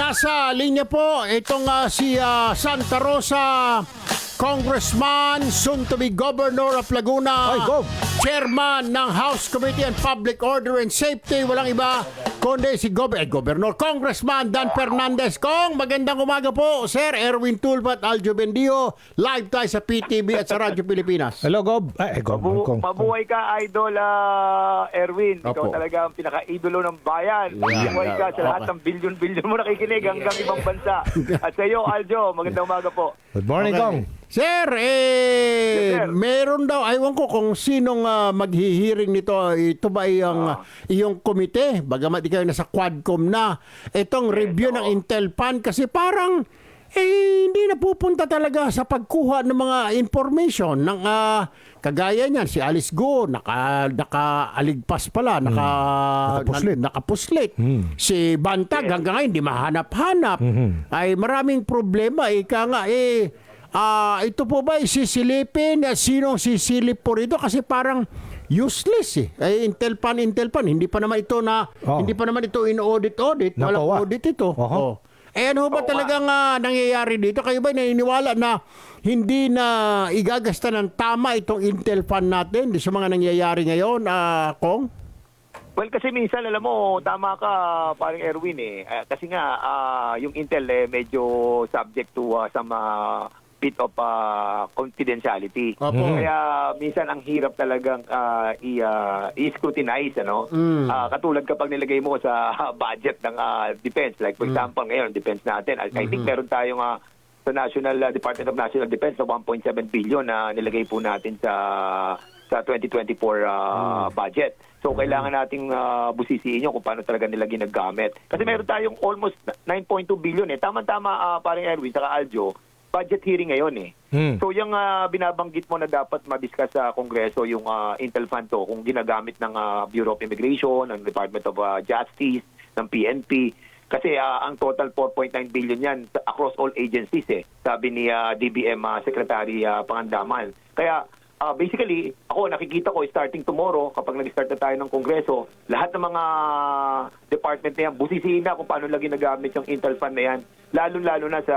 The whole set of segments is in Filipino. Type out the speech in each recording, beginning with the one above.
Nasa linya po itong ah, si ah, Santa Rosa Congressman, soon to be Governor of Laguna, Ay, Gov. Chairman ng House Committee on Public Order and Safety, walang iba kundi si Gov eh, Governor, Congressman Dan Fernandez. Kong, magandang umaga po, Sir Erwin Tulfat, Aljo Bendio, live tayo sa PTV at sa Radyo Pilipinas. Hello, Gob. Ay, Gob. Mabu- Kong. mabuhay ka, Idol ah, Erwin. Ikaw Opo. talaga ang pinaka-idolo ng bayan. Yeah, Mabuhay ka sa lahat okay. ng bilyon-bilyon mo nakikinig hanggang ibang bansa. At sa iyo, Aljo, magandang umaga po. Good morning, Okay. Kong. Sir, eh, Yes, sir. meron daw, aywan ko kung sinong ah, maghihiring nito. Ito ba ay ang Ah. iyong komite? Bagamat ikaw nasa Quadcom na. Itong review ng oo. Intel Pan kasi parang eh, hindi napupunta talaga sa pagkuha ng mga information ng ah, kagaya niyan si Alice Go naka nakaaligpas pala naka Nakapuslit. na- nakapuslit Hmm. si Bantag hanggang ngayon hindi mahanap-hanap ay maraming problema ika nga eh ah, ito po ba isisilipin sinong sisilip po rito kasi parang useless eh. Ay, Intel Pan, Intel Pan. Hindi pa naman ito na, Oh. hindi pa naman ito in-audit-audit. Walang Napawa. audit ito. Oho. Oh. Eh ano ba talagang ah, nangyayari dito? Kayo ba naniniwala na hindi na igagasta ng tama itong Intel Fund natin sa mga nangyayari ngayon, ah, Kong? Well, kasi minsan, alam mo, tama ka, parang Erwin eh. Kasi nga, ah, yung Intel eh, medyo subject to ah, some ah, bit of ah, confidentiality. Opo. Kaya minsan ang hirap talagang ah, i, ah, i-scrutinize, ano? Mm. Ah, katulad kapag nilagay mo sa budget ng ah, defense, like for example, ngayon, defense natin, I, I think meron tayong ah, sa National ah, Department of National Defense na 1.7 billion na nilagay po natin sa sa 2024 ah, budget. So kailangan nating ah, busisiin yun kung paano talaga nila ginagamit. Kasi meron tayong almost 9.2 billion eh. Tama-tama ah, paring Erwin saka Aljo, budget hearing ngayon eh. Hmm. So yung ah, binabanggit mo na dapat madiscuss sa Kongreso yung ah, Intel Fund to kung ginagamit ng ah, Bureau of Immigration, ng Department of ah, Justice, ng PNP. Kasi ah, ang total 4.9 billion yan across all agencies eh. Sabi ni ah, DBM ah, Secretary ah, Pangandaman. Kaya ah, basically, ako nakikita ko starting tomorrow kapag nag-start na tayo ng Kongreso, lahat ng mga department na yan, busisiin na kung paano lang ginagamit yung Intel Fund na yan, lalo-lalo na sa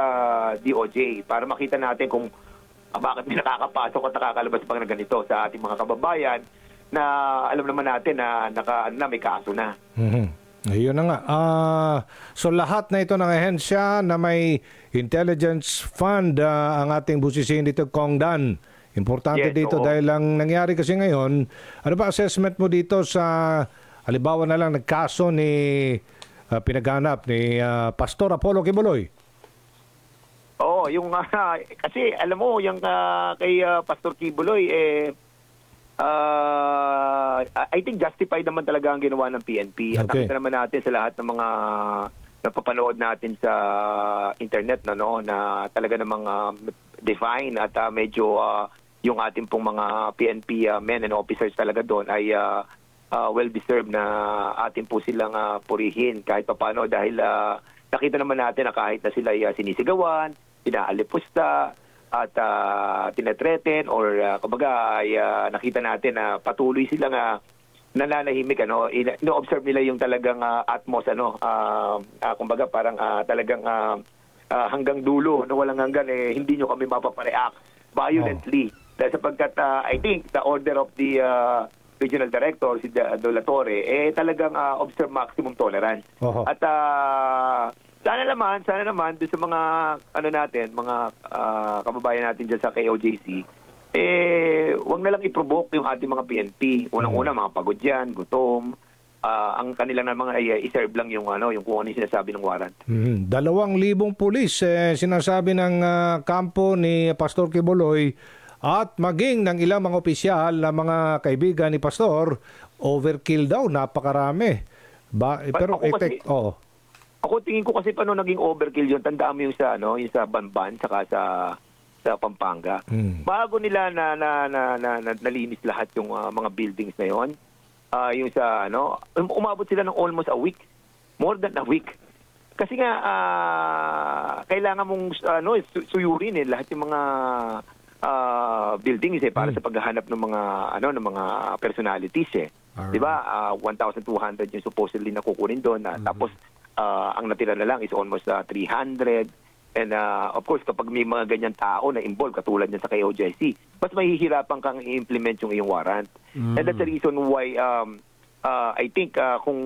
DOJ para makita natin kung ah, bakit may nakakapasok at nakakalabas pang na ganito sa ating mga kababayan na alam naman natin na, naka, ano na may kaso na. Mhm. Ayun na nga. Ah, so lahat na ito ng ahensya na may intelligence fund ah, ang ating busisiin dito, Kong Dan. Importante Yes, dito oo. dahil lang nangyari kasi ngayon, ano ba assessment mo dito sa, halimbawa na lang nagkaso ni ah, pinaghanap ni ah, Pastor Apollo Kibuloy? Oo, yung ah, kasi alam mo yung ah, kay ah, Pastor Kibuloy eh ah, I think justified naman talaga ang ginawa ng PNP. At Okay. naman natin sa lahat ng mga napapanood natin sa internet na no na talaga namang ah, define at ah, medyo ah, yung ating pong mga PNP ah, men and officers talaga doon ay ah, ah, well deserved na atin po silang ah, purihin kahit papaano dahil ah, nakita naman natin na kahit na sila ay ah, sinisigawan, pinaalipusta at uh, tinetreten or ah, kumbaga ay ah, nakita natin na patuloy silang ah, nananahimik ano ino-observe nila yung talagang ah, atmos ano ah, ah, kumbaga parang ah, talagang ah, ah, hanggang dulo no walang hanggan eh hindi nyo kami mapapareact violently dahil sapagkat ah, I think the order of the ah, regional director si Dolatore eh talagang ah, observe maximum tolerance Oho. at ah, sana naman, sana naman doon sa mga ano natin, mga ah, kababayan natin diyan sa KOJC, eh wag na lang i-provoke yung ating mga PNP. Unang-una mga pagod yan, gutom. Ah, ang kanilang naman ay uh, i-serve lang yung ano, yung kung ano yung sinasabi ng warrant. Mhm. Dalawang libong pulis eh, sinasabi ng ah, kampo ni Pastor Kibuloy at maging ng ilang mga opisyal na mga kaibigan ni Pastor, overkill daw, napakarami. Ba, eh, pero ako eh, kasi- oo. Ako tingin ko kasi paano naging overkill yun, tandaan mo yung sa ano, yung sa Banban saka sa sa Pampanga. Hmm. Bago nila na na na, na, na nalinis lahat yung ah, mga buildings na yon. ah, yung sa ano, um- umabot sila ng almost a week. More than a week. Kasi nga ah, kailangan mong ano su- suyurin eh lahat yung mga ah, buildings eh para sa paghahanap ng mga ano ng mga personalities eh. Alright. 'Di ba? Ah, 1,200 yung supposedly na kukunin doon. ah, Tapos ah, ang natira na lang is almost ah, 300. And ah, of course, kapag may mga ganyan tao na involved, katulad niya sa KOJC, mas mahihirapan kang i-implement yung iyong warrant. And that's the reason why um, ah, I think ah, kung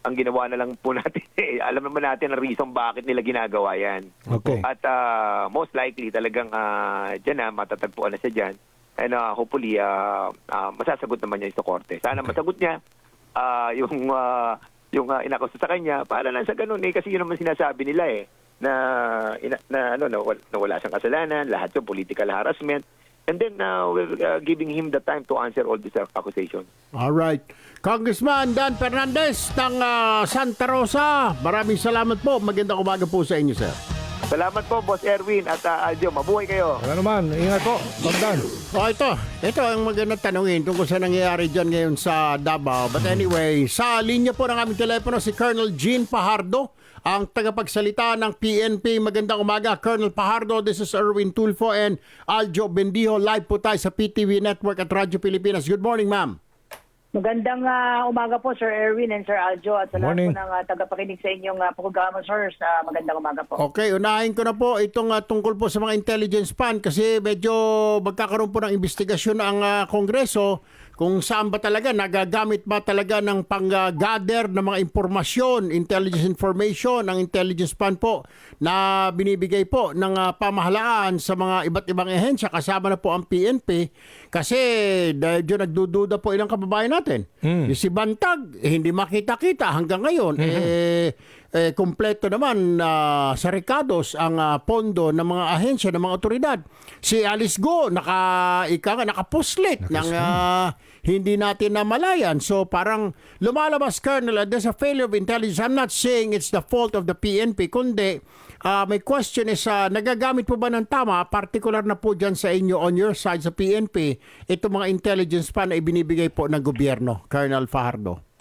ang ginawa na lang po natin, eh, alam naman natin ang reason bakit nila ginagawa yan. Okay. At ah, most likely talagang uh, dyan na, matatagpuan na siya dyan. And ah, hopefully, ah, ah, masasagot naman niya sa korte. Sana masagot niya ah, yung ah, yung uh, inakusa sa kanya para lang sa ganun eh kasi yun naman sinasabi nila eh na ina, na ano na, wal- na wala siyang kasalanan, lahat yung political harassment. And then uh, we're uh, giving him the time to answer all these uh, accusations. Alright. Congressman Dan Fernandez ng ah, Santa Rosa. Maraming salamat po. Magandang umaga po sa inyo, sir. Salamat po, Boss Erwin at uh, Aljo. Mabuhay kayo. Ano naman, ingat po, Bogdan. O ito, ito ang magandang tanungin tungkol sa nangyayari dyan ngayon sa Davao. But anyway, sa linya po ng aming telepono si Colonel Jean Pajardo, ang tagapagsalita ng PNP. Magandang umaga, Colonel Pajardo. This is Erwin Tulfo and Aljo Bendijo. Live po tayo sa PTV Network at Radyo Pilipinas. Good morning, ma'am. Magandang ah, umaga po, Sir Erwin and Sir Aljo at sa lahat po ng ah, tagapakinig sa inyong ah, programa, Sir. Sa magandang umaga po. Okay, unahin ko na po itong ah, tungkol po sa mga intelligence pan kasi medyo magkakaroon po ng investigasyon ang ah, Kongreso kung saan ba talaga nagagamit ba talaga ng pang-gather ng mga impormasyon, intelligence information, ang intelligence pan po na binibigay po ng ah, pamahalaan sa mga iba't ibang ehensya kasama na po ang PNP kasi dahil dyan nagdududa po ilang kababayan natin. Yung si Bantag, eh, hindi makita-kita hanggang ngayon. Eh, eh, kompleto naman ah, sa Ricados ang ah, pondo ng mga ahensya ng mga otoridad. Si Alice Go naka ika nga nakapuslit ng ah, hindi natin namalayan. So parang lumalabas Colonel, uh, there's a failure of intelligence. I'm not saying it's the fault of the PNP kundi ah, may question is ah, nagagamit po ba ng tama particular na po dyan sa inyo on your side sa PNP itong mga intelligence pa na ibinibigay po ng gobyerno, Colonel Fajardo.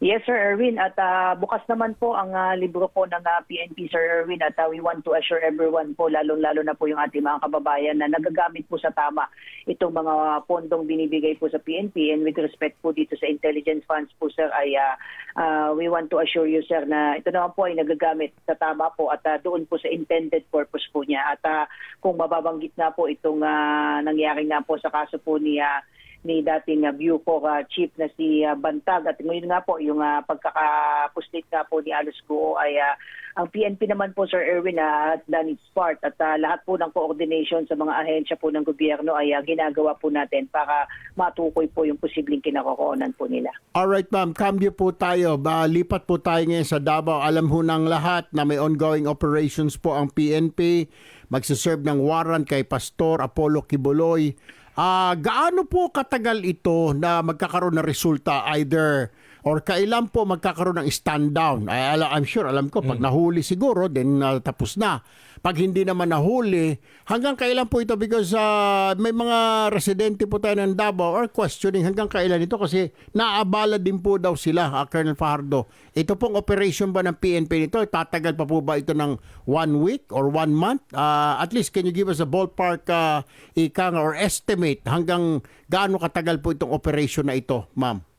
Yes, Sir Erwin. At ah, bukas naman po ang ah, libro po ng ah, PNP, Sir Erwin. At ah, we want to assure everyone po, lalong-lalo na po yung ating mga kababayan na nagagamit po sa tama itong mga pondong binibigay po sa PNP. And with respect po dito sa intelligence funds po, Sir, ay ah, ah, we want to assure you, Sir, na ito naman po ay nagagamit sa tama po at ah, doon po sa intended purpose po niya. At ah, kung mababanggit na po itong ah, nangyari na po sa kaso po ni ah, ni dating uh, Bucor uh, chief na si uh, Bantag at ngayon nga po yung uh, pagkakapuslit nga po ni Alice Guo ay uh, ang PNP naman po Sir Erwin at done its at uh, lahat po ng coordination sa mga ahensya po ng gobyerno ay uh, ginagawa po natin para matukoy po yung posibleng kinakokoonan po nila. Alright ma'am, cambio po tayo. Ba, lipat po tayo ngayon sa Davao. Alam ho ng lahat na may ongoing operations po ang PNP. Magsiserve ng warrant kay Pastor Apollo Kibuloy. Ah, gaano po katagal ito na magkakaroon ng resulta either or kailan po magkakaroon ng stand down? Ala- I'm sure, alam ko, pag nahuli siguro, then ah, tapos na. Pag hindi naman nahuli, hanggang kailan po ito? Because ah, may mga residente po tayo ng Davao or questioning hanggang kailan ito kasi naabala din po daw sila, ah, Colonel Fajardo. Ito pong operation ba ng PNP nito, tatagal pa po ba ito ng one week or one month? Ah, at least can you give us a ballpark uh, ikang or estimate hanggang gaano katagal po itong operation na ito, ma'am?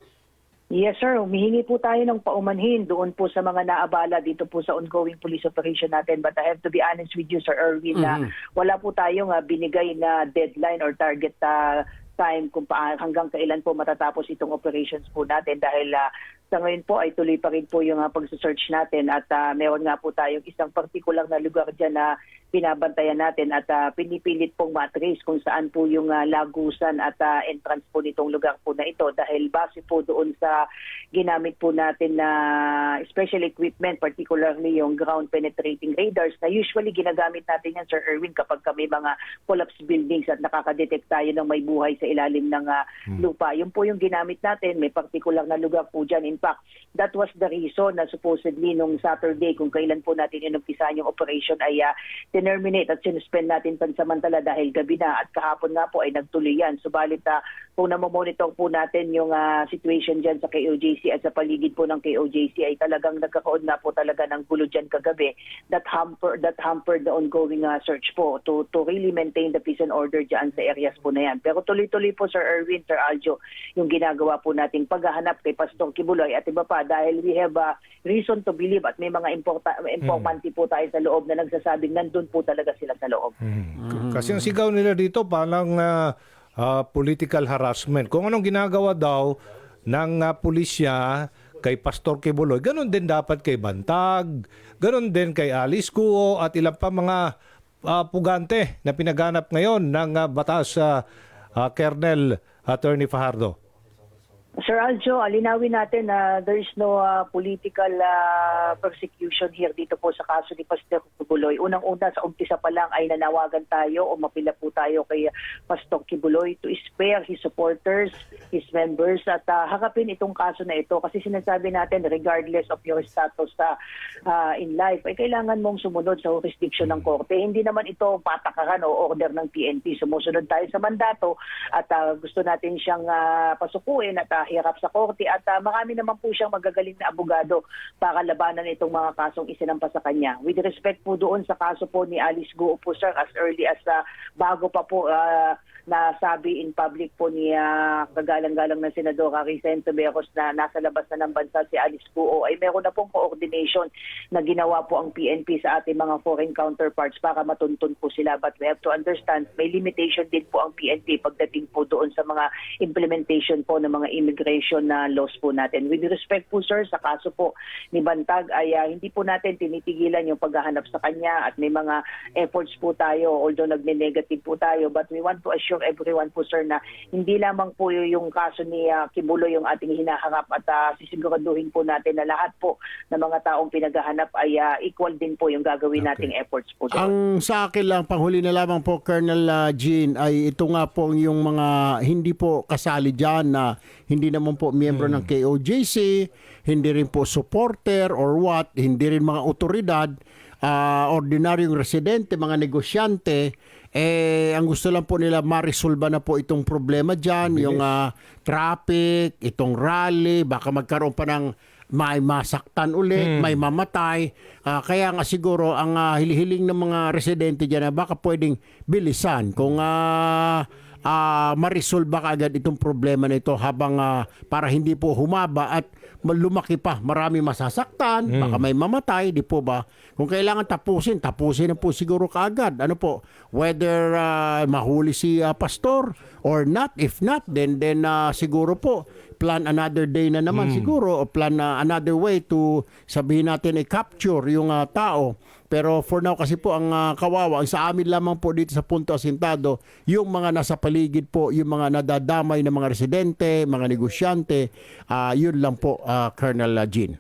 Yes sir, humihingi po tayo ng paumanhin doon po sa mga naabala dito po sa ongoing police operation natin. But I have to be honest with you Sir Erwin na wala po tayong ah, binigay na deadline or target ah, time kung pa, hanggang kailan po matatapos itong operations po natin. Dahil ah, sa ngayon po ay tuloy pa rin po yung uh, pag-search natin at ah, meron nga po tayong isang particular na lugar dyan na binabantayan natin at ah, pinipilit pong matrace kung saan po yung ah, lagusan at ah, entrance po nitong lugar po na ito dahil base po doon sa ginamit po natin na special equipment, particularly yung ground penetrating radars na usually ginagamit natin yan, Sir Erwin, kapag kami mga collapsed buildings at nakakadetect tayo ng may buhay sa ilalim ng ah, lupa. Yun po yung ginamit natin. May particular na lugar po dyan. In fact, that was the reason na supposedly nung Saturday, kung kailan po natin inumpisahan yung operation ay ah, terminate at sinuspend natin pansamantala dahil gabi na at kahapon nga po ay nagtuloy yan. Subalit ah, kung namomonitor po natin yung ah, situation dyan sa KOJC at sa paligid po ng KOJC ay talagang nagkakaon na po talaga ng gulo dyan kagabi that hamper that hampered the ongoing ah, search po to to really maintain the peace and order dyan sa areas po na yan. Pero tuloy-tuloy po Sir Erwin, Sir Aljo, yung ginagawa po nating paghahanap kay Pastor Kibuloy at iba pa dahil we have a reason to believe at may mga importa, informanti po tayo sa loob na nagsasabing nandun po talaga sila sa loob. K- Kasi ang sigaw nila dito parang ah, ah, political harassment. Kung anong ginagawa daw ng ah, pulisya kay Pastor Kibuloy, ganun din dapat kay Bantag, ganun din kay Alice Cuo at ilang pa mga ah, pugante na pinaganap ngayon ng ah, batas sa Kernel Attorney Fajardo. Sir Aljo, alinawin natin na there is no uh, political uh, persecution here dito po sa kaso ni Pastor Kibuloy. Unang-una sa umpisa pa lang ay nanawagan tayo o mapila po tayo kay Pastor Kibuloy to spare his supporters, his members at uh, hakapin itong kaso na ito kasi sinasabi natin regardless of your status sa uh, in life ay kailangan mong sumunod sa jurisdiction ng korte. Hindi naman ito patakaran o order ng PNP. Sumusunod tayo sa mandato at uh, gusto natin siyang uh, pasukuin at uh, hirap sa korte at uh, marami naman po siyang magagaling na abogado para labanan itong mga kasong isinampa sa kanya. With respect po doon sa kaso po ni Alice Guo po sir as early as uh, bago pa po uh, nasabi in public po ni uh, kagalang-galang na Senadora Ricento Beros na nasa labas na ng bansa si Alice Guo ay meron na pong coordination na ginawa po ang PNP sa ating mga foreign counterparts para matuntun po sila. But we have to understand may limitation din po ang PNP pagdating po doon sa mga implementation po ng mga immigration na laws po natin. With respect po sir sa kaso po ni Bantag ay ah, hindi po natin tinitigilan yung paghahanap sa kanya at may mga efforts po tayo although nagne-negative po tayo but we want to assure everyone po sir na hindi lamang po yung kaso ni ah, Kibulo yung ating hinaharap at ah, sisiguraduhin po natin na lahat po ng mga taong pinaghahanap ay ah, equal din po yung gagawin nating efforts po doon. Ang sa akin lang, panghuli na lamang po, Colonel uh, Jean, ay ito nga po yung mga hindi po kasali dyan na hindi naman po miyembro ng KOJC, hindi rin po supporter or what, hindi rin mga otoridad, ah, ordinaryong residente, mga negosyante, eh, ang gusto lang po nila marisolba na po itong problema dyan, yung ah, traffic, itong rally, baka magkaroon pa ng may masaktan ulit, may mamatay. Ah, kaya nga siguro ang ah, hilihiling ng mga residente diyan na baka pwedeng bilisan kung ah ah, ma-resolve ba kaagad itong problema na ito habang ah, para hindi po humaba at lumaki pa. Marami masasaktan, baka may mamatay, di po ba? Kung kailangan tapusin, tapusin na po siguro kaagad. Ano po, whether ah, mahuli si ah, pastor or not, if not, then then ah, siguro po plan another day na naman siguro o plan na another way to sabihin natin ay capture yung ah, tao. Pero for now kasi po ang ah, kawawa, ang sa amin lamang po dito sa Punto Asintado, yung mga nasa paligid po, yung mga nadadamay na mga residente, mga negosyante, ah, yun lang po ah, Colonel ah, Jean.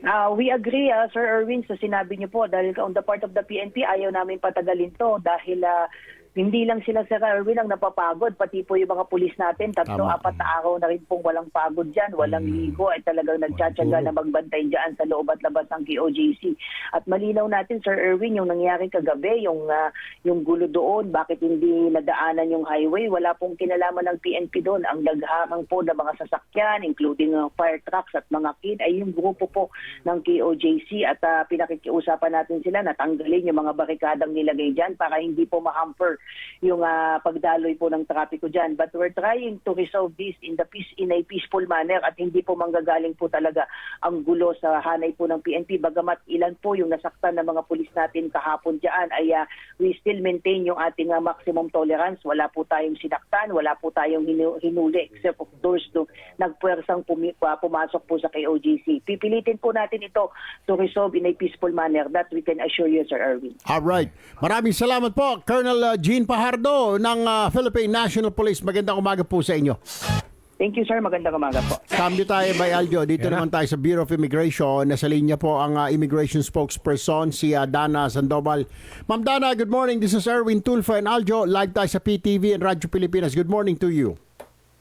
Ah, we agree, ah, Sir Erwin, sa sinabi niyo po dahil on the part of the PNP, ayaw namin patagalin to dahil ah, hindi lang sila Sir Erwin ang napapagod, pati po yung mga pulis natin, tatlo, Tama. apat na araw na rin pong walang pagod dyan, walang ligo, ay talagang nagtsatsaga na magbantay dyan sa loob at labas ng KOJC. At malinaw natin, Sir Erwin, yung nangyari kagabi, yung, ah, yung gulo doon, bakit hindi nadaanan yung highway, wala pong kinalaman ng PNP doon. Ang naghamang po ng mga sasakyan, including ah, fire trucks at mga kid, ay yung grupo po ng KOJC at ah, pinakikiusapan natin sila na tanggalin yung mga barikadang nilagay dyan para hindi po ma-hamper yung ah, pagdaloy po ng trapiko dyan. But we're trying to resolve this in the peace in a peaceful manner at hindi po manggagaling po talaga ang gulo sa hanay po ng PNP. Bagamat ilan po yung nasaktan ng mga pulis natin kahapon dyan ay ah, we still maintain yung ating ah, maximum tolerance. Wala po tayong sinaktan, wala po tayong hinu- hinuli except of those to nagpuwersang pumi- pumasok po sa KOGC. Pipilitin po natin ito to resolve in a peaceful manner that we can assure you, Sir Erwin. All right. Maraming salamat po, Colonel uh, Jean Pajardo ng uh, Philippine National Police. Magandang umaga po sa inyo. Thank you, sir. Magandang umaga po. Cambio tayo by Aljo. Dito na. naman tayo sa Bureau of Immigration. Nasa linya po ang uh, immigration spokesperson, si uh, Dana Sandoval. Ma'am Dana, good morning. This is Erwin Tulfo and Aljo. Live tayo sa PTV and Radyo Pilipinas. Good morning to you.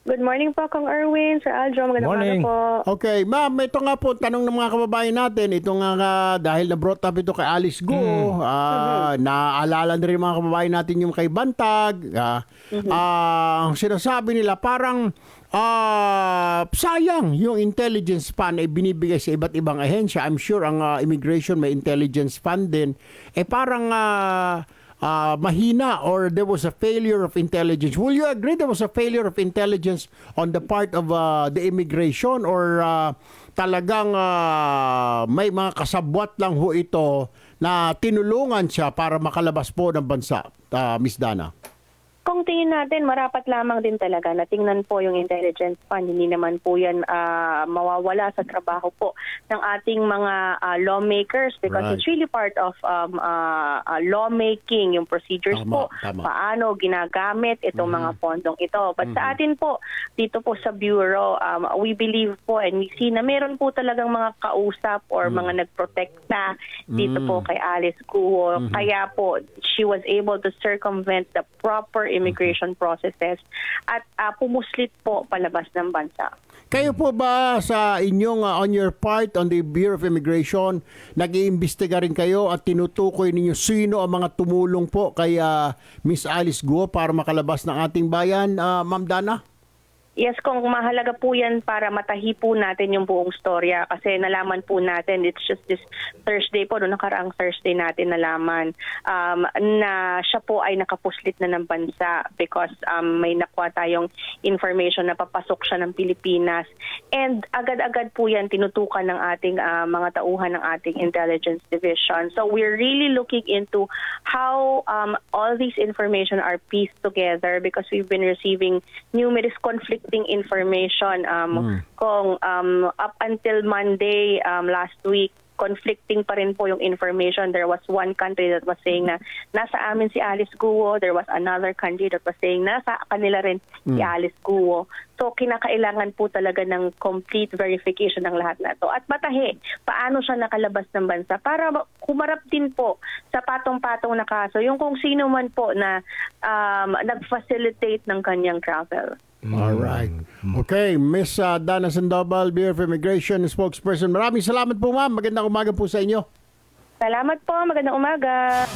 Good morning po, Kong Erwin, Sir Aljo. Magandang Morning. umaga po. Okay, ma'am, ito nga po tanong ng mga kababayan natin. Ito nga, nga dahil na brought up ito kay Alice Go, ah, naaalala na rin mga kababayan natin yung kay Bantag. ah, ah, ang sinasabi nila parang ah, sayang yung intelligence fund ay binibigay sa iba't ibang ahensya. I'm sure ang ah, immigration may intelligence fund din. Eh parang ah, ah, mahina or there was a failure of intelligence. Will you agree there was a failure of intelligence on the part of ah, the immigration or ah, talagang ah, may mga kasabwat lang ho ito na tinulungan siya para makalabas po ng bansa, ah, Miss Dana? Tingin natin, marapat lamang din talaga na tingnan po yung intelligence fund. Hindi naman po yan ah, mawawala sa trabaho po ng ating mga ah, lawmakers because Right. it's really part of um, ah, ah, lawmaking, yung procedures Tama, po. tama. Paano ginagamit itong mga pondong ito. But sa atin po, dito po sa Bureau, um, we believe po and we see na meron po talagang mga kausap or mga nagprotekta dito po kay Alice Guo. Kaya po, she was able to circumvent the proper immigration processes at ah, pumuslit po palabas ng bansa. Kayo po ba sa inyong uh, on your part on the Bureau of Immigration, nag-iimbestiga rin kayo at tinutukoy ninyo sino ang mga tumulong po kay uh, Miss Alice Guo para makalabas ng ating bayan, uh, Ma'am Dana? Yes, kung mahalaga po yan para matahi po natin yung buong storya kasi nalaman po natin, it's just this Thursday po, noong nakaraang Thursday natin nalaman um, na siya po ay nakapuslit na ng bansa because um, may nakuha tayong information na papasok siya ng Pilipinas. And agad-agad po yan tinutukan ng ating ah, mga tauhan ng ating intelligence division. So we're really looking into how um, all these information are pieced together because we've been receiving numerous conflicting information um, kung um, up until Monday um, last week conflicting pa rin po yung information. There was one country that was saying na nasa amin si Alice Guo. There was another country that was saying nasa kanila rin si Alice Guo. So kinakailangan po talaga ng complete verification ng lahat na to. At matahi, paano siya nakalabas ng bansa para ma- humarap din po sa patong-patong na kaso yung kung sino man po na um, nag-facilitate ng kanyang travel. All right. Okay, Miss uh, Dana Sandoval, Bureau of Immigration spokesperson. Maraming salamat po, ma'am. Magandang umaga po sa inyo. Salamat po. Magandang umaga.